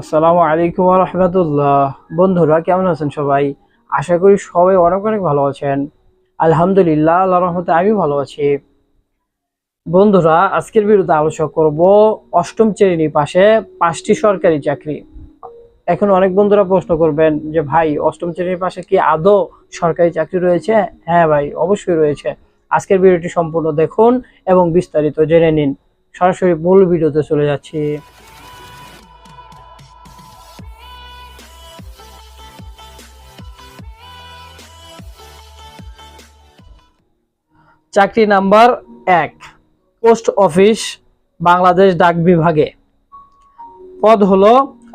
আসসালামু আলাইকুম রহমতুল্লাহ। বন্ধুরা, কেমন আছেন সবাই? আশা করি সবাই অনেক অনেক ভালো আছেন। আলহামদুলিল্লাহ আল্লাহ রহমতে আমি ভালো আছি। বন্ধুরা, আজকের বিরুদ্ধে আলোচনা করব অষ্টম শ্রেণি পাশে পাঁচটি সরকারি চাকরি। এখন অনেক বন্ধুরা প্রশ্ন করবেন যে, ভাই, অষ্টম শ্রেণির পাশে কি আদৌ সরকারি চাকরি রয়েছে? হ্যাঁ ভাই, অবশ্যই রয়েছে। আজকের ভিডিওটি সম্পূর্ণ দেখুন এবং বিস্তারিত জেনে নিন। সরাসরি মূল ভিডিওতে চলে যাচ্ছি। চাকরি নাম্বার এক, পোস্ট অফিস বাংলাদেশ ডাক বিভাগে। পদ হলো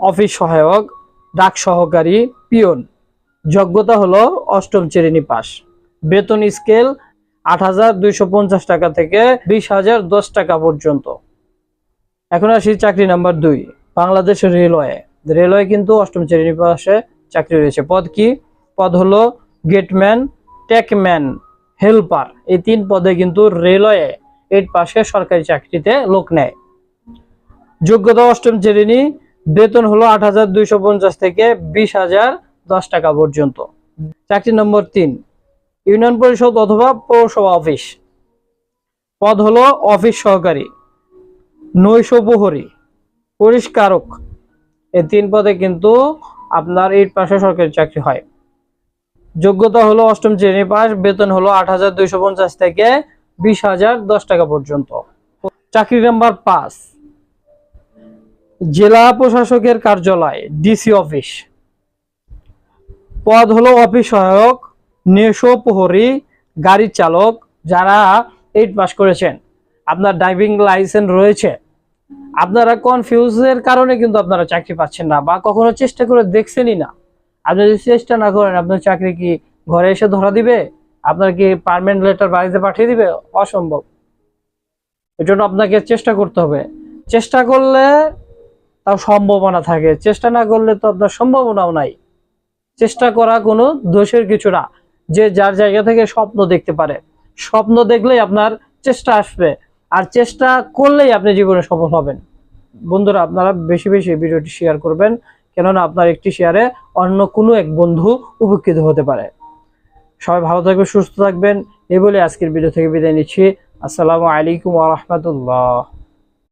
অফিস সহায়ক, ডাক সহকারী, পিয়ন। যোগ্যতা হলো অষ্টম শ্রেণি পাস। বেতন স্কেল আট হাজার দুইশো পঞ্চাশ টাকা থেকে বিশ টাকা পর্যন্ত। এখন আসি চাকরি নাম্বার দুই, বাংলাদেশ রেলওয়ে। রেলওয়ে কিন্তু অষ্টম শ্রেণি পাশে চাকরি রয়েছে। পদ কি? পদ হলো গেটম্যান, টেকম্যান। হেল্পার। এই তিন পদে কিন্তু রেলওয়ে এইট পাশে সরকারি চাকরিতে লোক নেয়। যোগ্যতা অষ্টম শ্রেণি, বেতন হলো আট হাজার দুইশো পঞ্চাশ থেকে বিশ হাজার দশ টাকা পর্যন্ত। চাকরি নম্বর তিন, ইউনিয়ন পরিষদ অথবা পৌরসভা অফিস। পদ হলো অফিস সহকারী, নৈশ প্রহরী, পরিষ্কারক। এই তিন পদে কিন্তু আপনার এইট পাশে সরকারি চাকরি হয়। যোগ্যতা হলো অষ্টম শ্রেণি পাস, বেতন হলো আট হাজার দুইশো পঞ্চাশ থেকে বিশ হাজার দশ টাকা পর্যন্ত। চাকরি নাম্বার পাঁচ। জেলা প্রশাসকের কার্যালয় ডিসি অফিস পদ হলো অফিস সহায়ক, নেশো প্রহরী, গাড়ি চালক, যারা এইট পাস করেছেন। আপনার ড্রাইভিং লাইসেন্স রয়েছে। আপনারা কনফিউজের কারণে কিন্তু আপনারা চাকরি পাচ্ছেন না বা কখনো চেষ্টা করে দেখছেনই না। আপনি যদি চেষ্টা না করেন, আপনার চাকরি কি ঘরে এসে ধরা দিবে? আপনার কি পারমানেন্ট লেটার বাড়িতে পাঠিয়ে দিবে? অসম্ভব। এর জন্য আপনাকে চেষ্টা করতে হবে। চেষ্টা করলে তাও সম্ভাবনা থাকে। চেষ্টা না করলে তো আপনার সম্ভাবনাও নাই। চেষ্টা করা কোনো দোষের কিছু না। যে যার জায়গা থেকে স্বপ্ন দেখতে পারে। স্বপ্ন দেখলেই আপনার চেষ্টা আসবে। আর চেষ্টা করলেই আপনি জীবনে সফল হবেন। বন্ধুরা, আপনারা বেশি বেশি ভিডিওটি শেয়ার করবেন। কেননা আপনার একটি শেয়ারে অন্য কোনো এক বন্ধু উপকৃত হতে পারে। সবাই ভালো থাকবেন, সুস্থ থাকবেন এই বলে আজকের ভিডিও থেকে বিদায় নিচ্ছি। আসসালামু আলাইকুম আ রাহমাতুল্লাহ।